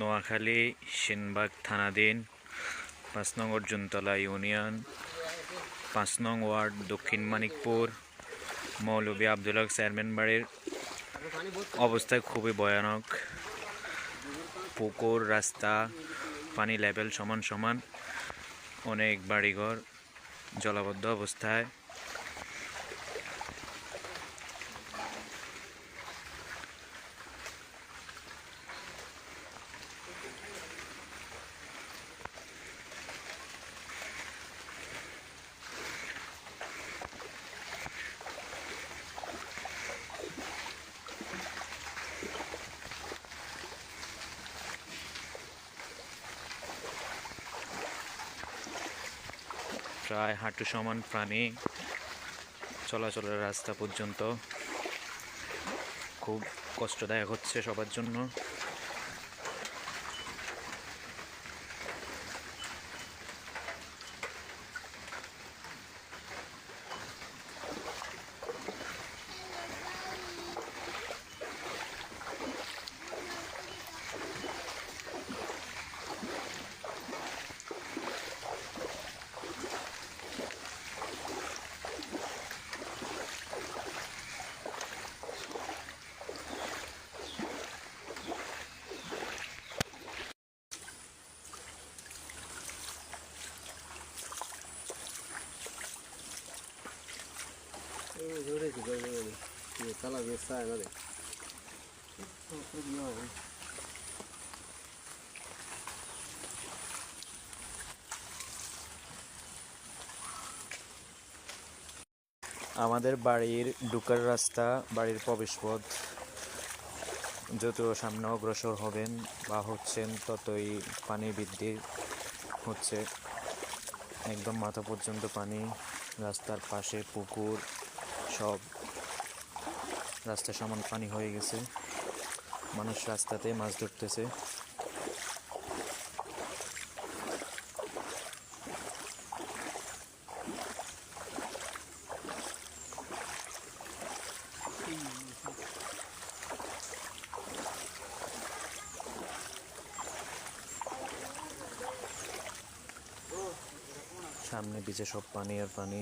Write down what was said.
নোয়াখালী, সেনবাগ থানাধীন পাঁচ নং অর্জুনতলা ইউনিয়ন, পাঁচ নং ওয়ার্ড দক্ষিণ মানিকপুর। মৌলভী আবদুল হক চেয়ারম্যান বাড়ির অবস্থা খুবই ভয়ানক। পুকুর, রাস্তা, পানি লেভেল সমান সমান, অনেক বাড়িঘর, জলাবদ্ধ অবস্থায়। প্রায় হাঁটু সমান প্রাণী। চলাচলের রাস্তা পর্যন্ত খুব কষ্টদায়ক হচ্ছে সবার জন্য। তালা রে আমাদের বাড়ির ঢুকার রাস্তা, বাড়ির প্রবেশপথ যত সামনে অগ্রসর হবেন বা হচ্ছেন, ততই পানি বৃদ্ধি হচ্ছে। একদম মাথা পর্যন্ত পানি, রাস্তার পাশে পুকুর সব রাস্তা সমান পানি হয়ে গেছে। মানুষ রাস্তাতে মাছ ধরতেছে। সামনে পিছে সব পানি আর পানি।